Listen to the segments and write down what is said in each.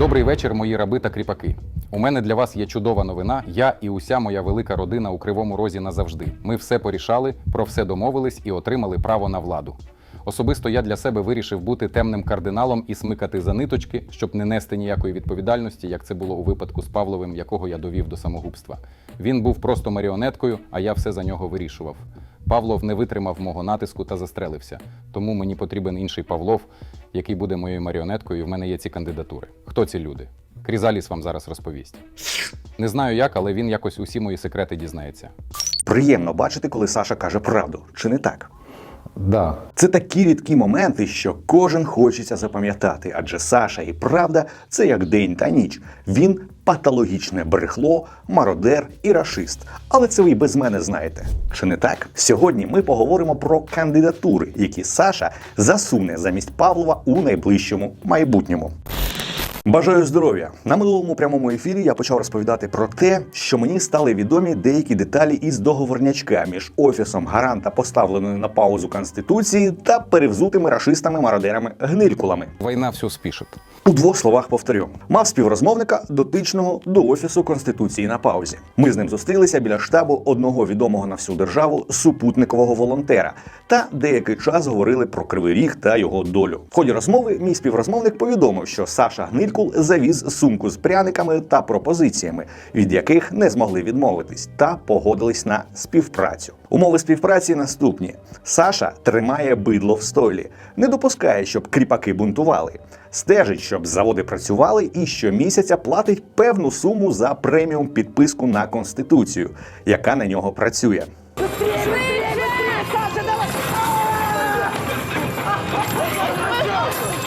Добрий вечір, мої раби та кріпаки. У мене для вас є чудова новина. Я і уся моя велика родина у Кривому Розі назавжди. Ми все порішали, про все домовились і отримали право на владу. Особисто я для себе вирішив бути темним кардиналом і смикати за ниточки, щоб не нести ніякої відповідальності, як це було у випадку з Павловим, якого я довів до самогубства. Він був просто маріонеткою, а я все за нього вирішував. Павлов не витримав мого натиску та застрелився. Тому мені потрібен інший Павлов, який буде моєю маріонеткою. І в мене є ці кандидатури. Хто ці люди? Крізаліс вам зараз розповість. Не знаю як, але він якось усі мої секрети дізнається. Приємно бачити, коли Саша каже правду, чи не так? Да, Це такі рідкі моменти, що кожен хочеться запам'ятати, адже Саша і правда це як день та ніч. Він патологічне брехло, мародер і рашист. Але це ви й без мене знаєте. Чи не так? Сьогодні ми поговоримо про кандидатури, які Саша засуне замість Павлова у найближчому майбутньому. Бажаю здоров'я! На минулому прямому ефірі я почав розповідати про те, що мені стали відомі деякі деталі із договорнячка між офісом гаранта, поставленою на паузу конституції, та перевзутими рашистами, мародерами, гнилькулами. війна все спішить. У двох словах повторю: мав співрозмовника дотичного до офісу конституції на паузі. Ми з ним зустрілися біля штабу одного відомого на всю державу супутникового волонтера та деякий час говорили про кривий ріг та його долю. В ході розмови мій співрозмовник повідомив, що Саша Гнилькул завіз сумку з пряниками та пропозиціями, від яких не змогли відмовитись, та погодились на співпрацю. Умови співпраці наступні: Саша тримає бидло в стойлі, не допускає, щоб кріпаки бунтували. Стежить, щоб заводи працювали, і щомісяця платить певну суму за преміум підписку на конституцію, яка на нього працює.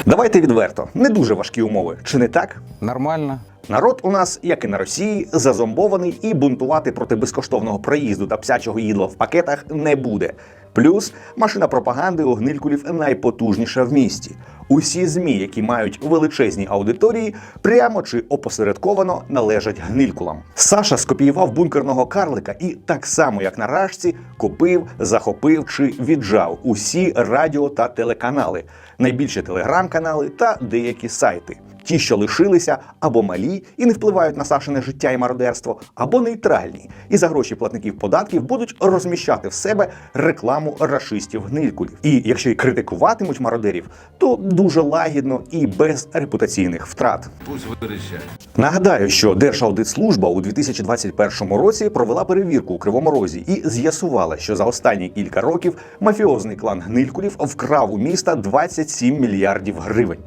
Давайте відверто, не дуже важкі умови, чи не так? Нормально. Народ у нас, як і на Росії, зазомбований і бунтувати проти безкоштовного проїзду та псячого їдла в пакетах не буде. Плюс машина пропаганди у гнилькулів найпотужніша в місті. Усі змі, які мають величезні аудиторії, прямо чи опосередковано належать гнилькулам. Саша скопіював бункерного карлика і так само, як на рашці, купив, захопив чи віджав усі радіо та телеканали, найбільші телеграм-канали та деякі сайти. Ті, що лишилися або малі і не впливають на Сашине життя і мародерство, або нейтральні, і за гроші платників податків будуть розміщати в себе рекламу рашистів гнилькулів. І якщо й критикуватимуть мародерів, то дуже лагідно і без репутаційних втрат. Пусть вирішать. Нагадаю, що Держаудитслужба у 2021 році провела перевірку у Кривому Розі і з'ясувала, що за останні кілька років мафіозний клан Гнилькулів вкрав у міста 27 мільярдів гривень.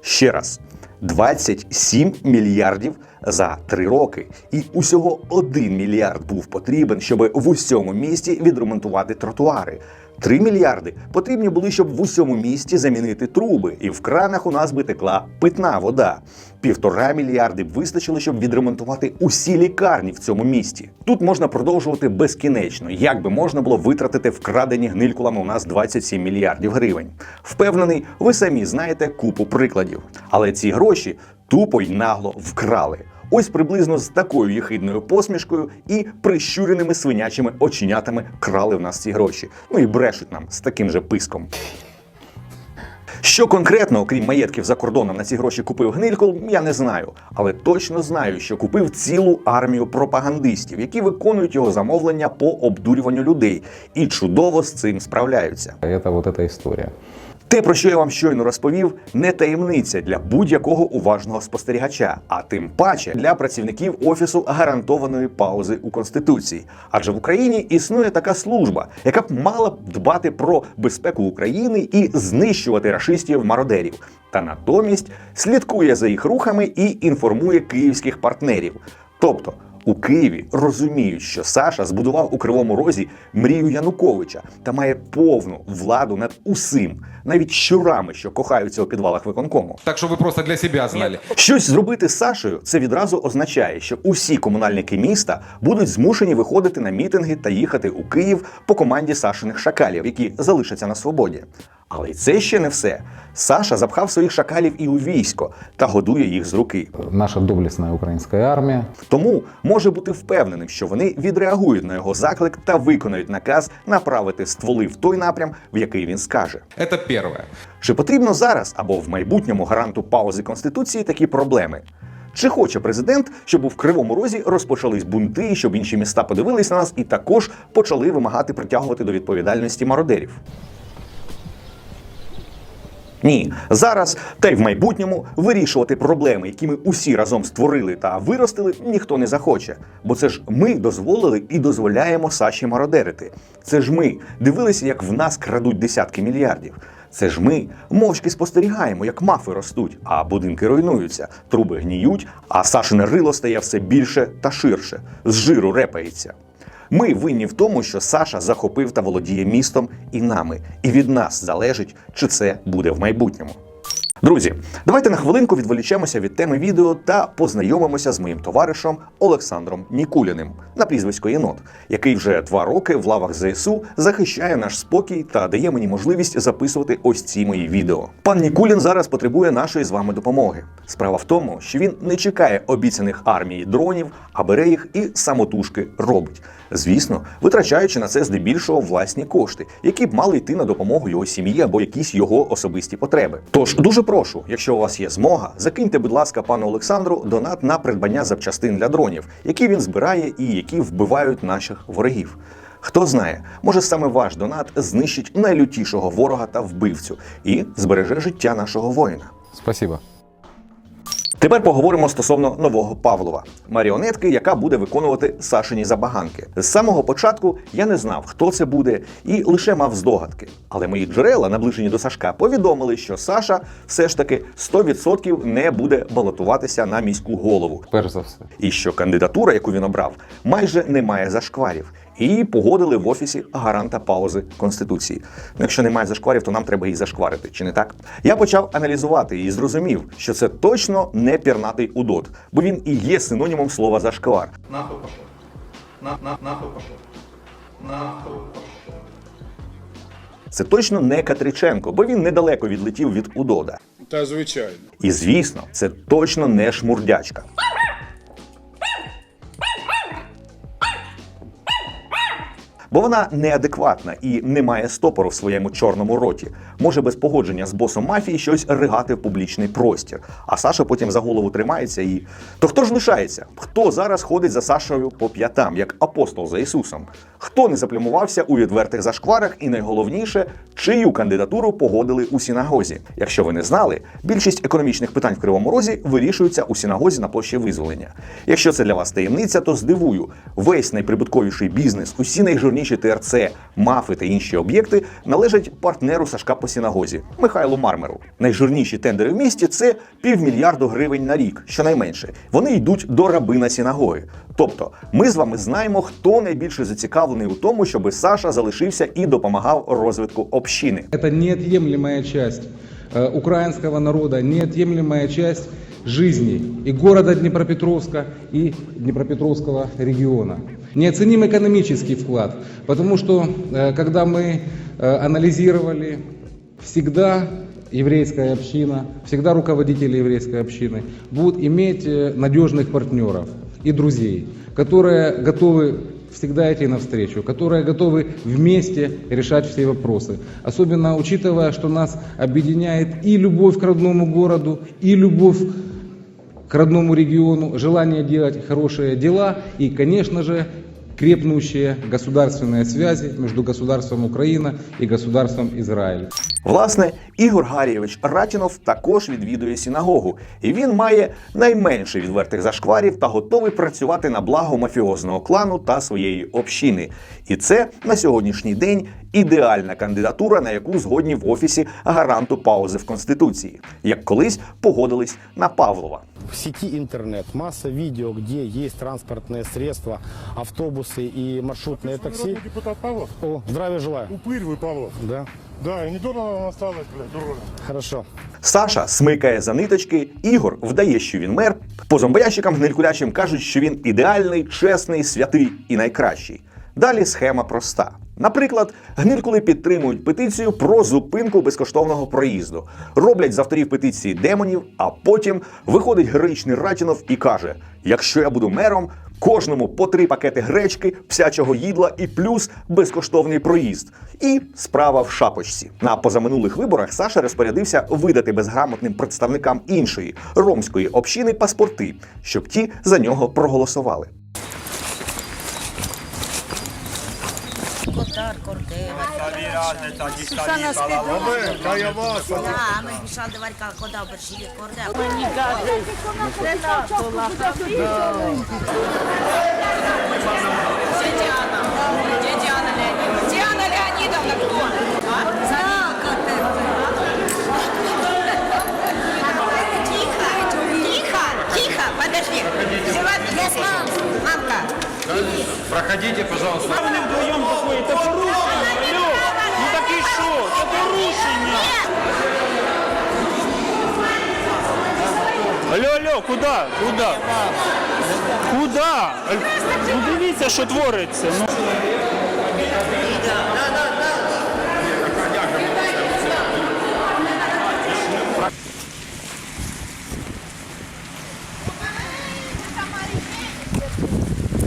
Ще раз. 27 мільярдів за три роки, і усього 1 мільярд був потрібен, щоб в усьому місті відремонтувати тротуари. 3 мільярди потрібні були, щоб в усьому місті замінити труби, і в кранах у нас би текла питна вода. Півтора мільярди вистачило, щоб відремонтувати усі лікарні в цьому місті. Тут можна продовжувати безкінечно, як би можна було витратити вкрадені гнилькулами у нас 27 мільярдів гривень. Впевнений, ви самі знаєте купу прикладів. Але ці гроші тупо й нагло вкрали. Ось приблизно з такою єхидною посмішкою і прищуреними свинячими оченятами крали в нас ці гроші. Ну і брешуть нам з таким же писком. Що конкретно, окрім маєтків за кордоном, на ці гроші купив Гнилькол, я не знаю. Але точно знаю, що купив цілу армію пропагандистів, які виконують його замовлення по обдурюванню людей і чудово з цим справляються. Это вот эта история. Те, про що я вам щойно розповів, не таємниця для будь-якого уважного спостерігача, а тим паче для працівників офісу гарантованої паузи у конституції. Адже в Україні існує така служба, яка б мала б дбати про безпеку України і знищувати рашистів мародерів. Та натомість слідкує за їх рухами і інформує київських партнерів. Тобто у Києві розуміють, що Саша збудував у Кривому Розі мрію Януковича та має повну владу над усім, навіть щурами, що кохаються у підвалах виконкому. Так что вы просто для себя знали. Щось зробити з Сашею це відразу означає, що усі комунальники міста будуть змушені виходити на мітинги та їхати у Київ по команді Сашиних шакалів, які залишаться на свободі. Але й це ще не все. Саша запхав своїх шакалів і у військо та годує їх з руки. Наша доблесна українська армія Тому може бути впевненим, що вони відреагують на його заклик та виконають наказ направити стволи в той напрям, в який він скаже. Это первое. Чи потрібно зараз або в майбутньому гаранту паузи конституції такі проблеми? Чи хоче президент, щоб у Кривому Розі розпочались бунти, щоб інші міста подивились на нас і також почали вимагати притягувати до відповідальності мародерів? Ні, зараз та й в майбутньому вирішувати проблеми, які ми усі разом створили та виростили, ніхто не захоче. Бо це ж ми дозволили і дозволяємо Саші мародерити. Це ж ми дивилися, як в нас крадуть десятки мільярдів. Це ж ми мовчки спостерігаємо, як мафи ростуть, а будинки руйнуються, труби гніють, а Сашине рило стає все більше та ширше, з жиру репається. Ми винні в тому, що Саша захопив та володіє містом і нами, і від нас залежить, чи це буде в майбутньому. Друзі, давайте на хвилинку відволічемося від теми відео та познайомимося з моїм товаришем Олександром Нікуліним на прізвисько Єнот, який вже два роки в лавах ЗСУ захищає наш спокій та дає мені можливість записувати ось ці мої відео. Пан Нікулін зараз потребує нашої з вами допомоги. Справа в тому, що він не чекає обіцяних армії дронів, а бере їх і самотужки робить. Звісно, витрачаючи на це здебільшого власні кошти, які б мали йти на допомогу його сім'ї або якісь його особисті потреби. Тож дуже прошу, якщо у вас є змога, закиньте, будь ласка, пану Олександру донат на придбання запчастин для дронів, які він збирає і які вбивають наших ворогів. Хто знає, може саме ваш донат знищить найлютішого ворога та вбивцю і збереже життя нашого воїна. Спасибо. Тепер поговоримо стосовно нового Павлова, маріонетки, яка буде виконувати Сашині забаганки. З самого початку я не знав, хто це буде, і лише мав здогадки. Але мої джерела, наближені до Сашка, повідомили, що Саша все ж таки 100% не буде балотуватися на міську голову, Перш за все. і що кандидатура, яку він обрав, майже не має зашкварів. І погодили в офісі гаранта паузи конституції. Ну, якщо немає зашкварів, то нам треба її зашкварити, чи не так? Я почав аналізувати і зрозумів, що це точно не пірнатий удот, бо він і є синонімом слова зашквар. Нахуй. На, на, нахуй пошел. Нахуй пошел. Це точно не Катриченко, бо він недалеко відлетів від удода. Та звичайно. І звісно, це точно не шмурдячка. Бо вона неадекватна і не має стопору в своєму чорному роті. Може без погодження з босом мафії щось ригати в публічний простір. А Саша потім за голову тримається і. То хто ж лишається? Хто зараз ходить за Сашою по п'ятам, як апостол за Ісусом? Хто не заплямувався у відвертих зашкварах, і найголовніше, чию кандидатуру погодили у синагозі? Якщо ви не знали, більшість економічних питань в Кривому Розі вирішуються у синагозі на площі визволення. Якщо це для вас таємниця, то здивую, весь найприбутковіший бізнес, усі найжирніші ТРЦ, мафи та інші об'єкти належать партнеру Сашка по синагозі Михайлу Мармеру. Найжирніші тендери в місті це півмільярду гривень на рік, щонайменше. Вони йдуть до рабина синагоги. Тобто, ми з вами знаємо, хто найбільше зацікавлений у тому, щоб Саша залишився і допомагав розвитку общини. Это неотъемлемая часть э, украинского народа, неотъемлемая часть жизни и города Днепропетровска, и Днепропетровского региона. Неоценим экономический вклад, потому что э, когда мы э, анализировали, всегда еврейская община, всегда руководители еврейской общины будут иметь надежных партнеров и друзей, которые готовы всегда идти навстречу, которые готовы вместе решать все вопросы. Особенно учитывая, что нас объединяет и любовь к родному городу, и любовь к родному региону, желание делать хорошие дела и, конечно же, крепнущие государственные связи между государством Украина и государством Израиль. Власне, Ігор Гарійович Ратінов також відвідує синагогу, і він має найменше відвертих зашкварів та готовий працювати на благо мафіозного клану та своєї общини. І це на сьогоднішній день ідеальна кандидатура, на яку згодні в офісі гаранту паузи в конституції, як колись погодились на Павлова. В сети интернет масса видео, где есть транспортные средства, автобусы и маршрутные такси. Народный депутат Павлов? О, здравия желаю. Упырь вы, Павлов. Да, Да, и недорого вам осталось, блядь, дорого. хорошо. Саша смикає за ниточки, Ігор вдає, що він мер. По зомбоящикам гнилькулячим кажуть, що він ідеальний, чесний, святий і найкращий. Далі схема проста. Наприклад, гнилькули підтримують петицію про зупинку безкоштовного проїзду, роблять з авторів петиції демонів, а потім виходить героїчний Ратінов і каже: якщо я буду мером, кожному по три пакети гречки, псячого їдла і плюс безкоштовний проїзд. І справа в шапочці. На позаминулих виборах Саша розпорядився видати безграмотним представникам іншої ромської общини паспорти, щоб ті за нього проголосували. Сушана спідола. Каяваса. Да, ми ж Мішан Девалька ходав борщі корде. Мені каже, це була хапіла. Дядяна. Дядяна Леонідовна. Діана Леонідовна хто? Тихо, тихо, тихо, подожди. Мамка. Проходите, пожалуйста. Главным вдвоем какой-то по-русски. Що, це порушення. Алло, алло, куди, куди? Куди? Ну дивіться, що твориться. Ну.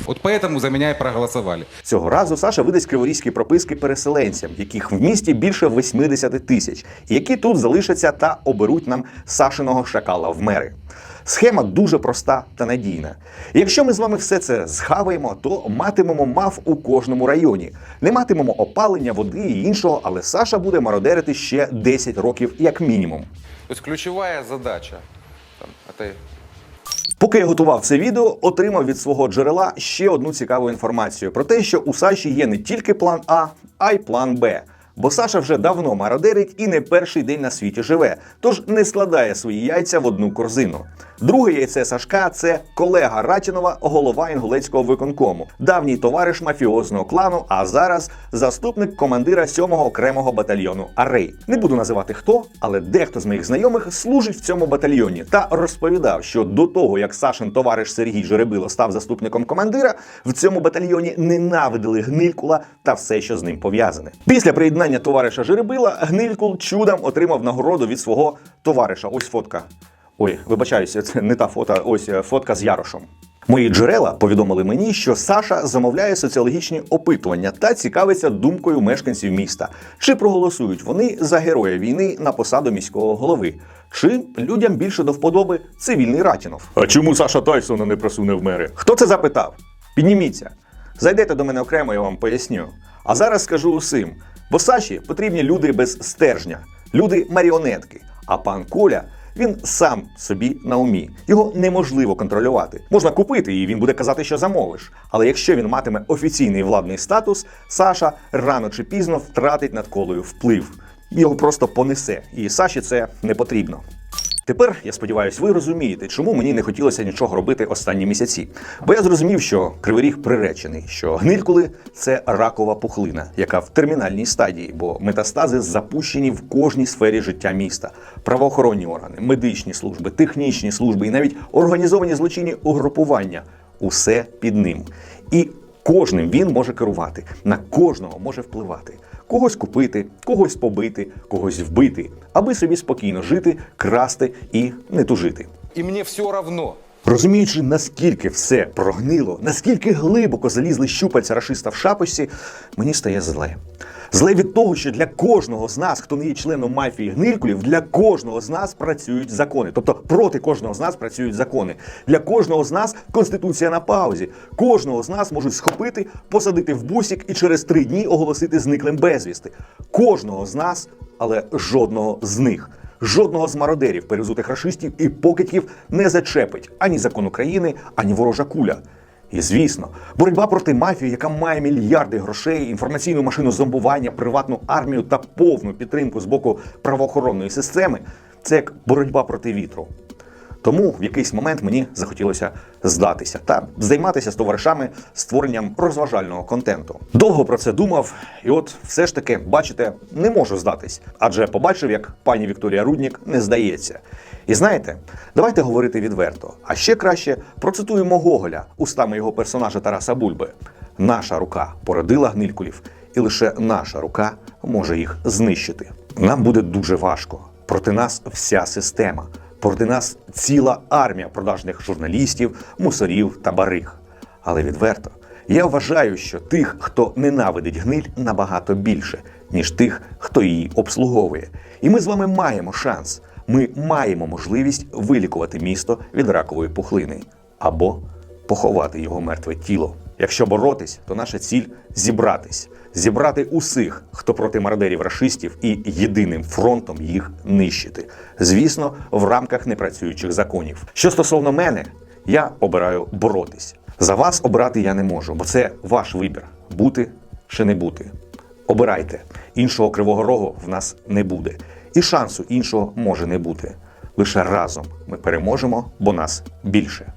Вот поэтому за меня и проголосовали. Цього разу Саша видасть криворізькі прописки переселенцям, яких в місті більше 80 тисяч, які тут залишаться та оберуть нам Сашиного шакала в мери. Схема дуже проста та надійна. Якщо ми з вами все це зхаваємо, то матимемо мав у кожному районі. Не матимемо опалення, води і іншого, але Саша буде мародерити ще 10 років як мінімум. То есть ключевая задача там, Поки я готував це відео, отримав від свого джерела ще одну цікаву інформацію про те, що у Саші є не тільки план А, а й план Б. Бо Саша вже давно мародерить і не перший день на світі живе, тож не складає свої яйця в одну корзину. Друге яйце Сашка це колега Ратінова, голова інгулецького виконкому, давній товариш мафіозного клану, а зараз заступник командира 7-го окремого батальйону Арей. Не буду називати хто, але дехто з моїх знайомих служить в цьому батальйоні та розповідав, що до того як Сашин товариш Сергій Жеребило став заступником командира, в цьому батальйоні ненавидили Гнилькула та все, що з ним пов'язане. Після приєднання товариша Жеребила Гнилькул чудом отримав нагороду від свого товариша. Ось фотка. Ой, вибачаюся, це не та фото, ось е, фотка з Ярошем. Мої джерела повідомили мені, що Саша замовляє соціологічні опитування та цікавиться думкою мешканців міста, чи проголосують вони за героя війни на посаду міського голови, чи людям більше до вподоби цивільний Ратінов. А чому Саша Тайсона не просуне в мери? Хто це запитав? Підніміться. Зайдете до мене окремо, я вам поясню. А зараз скажу усім: бо Саші потрібні люди без стержня, люди маріонетки. А пан Коля він сам собі на умі. Його неможливо контролювати. Можна купити, і він буде казати, що замовиш. Але якщо він матиме офіційний владний статус, Саша рано чи пізно втратить над колою вплив. Його просто понесе, і Саші це не потрібно. Тепер я сподіваюся, ви розумієте, чому мені не хотілося нічого робити останні місяці. Бо я зрозумів, що кривий ріг приречений, що гнилькули це ракова пухлина, яка в термінальній стадії, бо метастази запущені в кожній сфері життя міста: правоохоронні органи, медичні служби, технічні служби і навіть організовані злочинні угрупування. Усе під ним. І кожним він може керувати, на кожного може впливати. Когось купити, когось побити, когось вбити, аби собі спокійно жити, красти і не тужити. І мені все равно. Розуміючи, наскільки все прогнило, наскільки глибоко залізли щупальця рашиста в шапочці, мені стає зле. Зле від того, що для кожного з нас, хто не є членом мафії гнилькулів, для кожного з нас працюють закони. Тобто проти кожного з нас працюють закони. Для кожного з нас конституція на паузі. Кожного з нас можуть схопити, посадити в бусік і через три дні оголосити зниклим безвісти. Кожного з нас, але жодного з них. Жодного з мародерів, перезутих рашистів і покидьків не зачепить ані закон України, ані ворожа куля. І звісно, боротьба проти мафії, яка має мільярди грошей, інформаційну машину зомбування, приватну армію та повну підтримку з боку правоохоронної системи, це як боротьба проти вітру. Тому в якийсь момент мені захотілося здатися та займатися з товаришами створенням розважального контенту. Довго про це думав, і от все ж таки, бачите, не можу здатись, адже побачив, як пані Вікторія Руднік не здається. І знаєте, давайте говорити відверто. А ще краще процитуємо Гоголя устами його персонажа Тараса Бульби: наша рука породила гнилькулів, і лише наша рука може їх знищити. Нам буде дуже важко. Проти нас вся система, проти нас ціла армія продажних журналістів, мусорів та бариг. Але відверто, я вважаю, що тих, хто ненавидить гниль, набагато більше, ніж тих, хто її обслуговує. І ми з вами маємо шанс. Ми маємо можливість вилікувати місто від ракової пухлини або поховати його мертве тіло. Якщо боротись, то наша ціль зібратись, зібрати усіх, хто проти мародерів рашистів, і єдиним фронтом їх нищити. Звісно, в рамках непрацюючих законів. Що стосовно мене, я обираю боротись. За вас обирати я не можу, бо це ваш вибір бути чи не бути. Обирайте. Іншого кривого рогу в нас не буде. І шансу іншого може не бути. Лише разом ми переможемо, бо нас більше.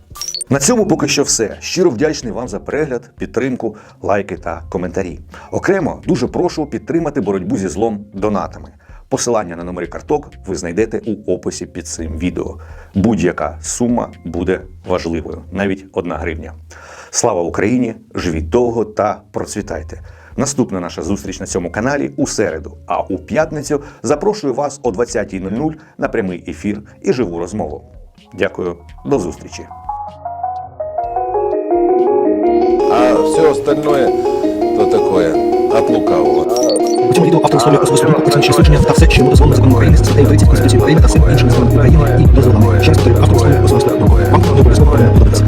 На цьому поки що все. Щиро вдячний вам за перегляд, підтримку, лайки та коментарі. Окремо дуже прошу підтримати боротьбу зі злом донатами. Посилання на номери карток ви знайдете у описі під цим відео. Будь-яка сума буде важливою, навіть одна гривня. Слава Україні! Живіть довго та процвітайте! Наступна наша зустріч на цьому каналі у середу, а у п'ятницю запрошую вас о 20.00 на прямий ефір і живу розмову. Дякую, до зустрічі! Все остальное, то такое, от лукавого. У цьому відео автор висловлює особисту думку, оцінюючи судження та все, що йому дозволено законом України, статтею 30 Конституції України та всім іншим законом України і дозволами. Ще раз повторюю, автор висловлює особисту думку. Вам обов'язково подобається.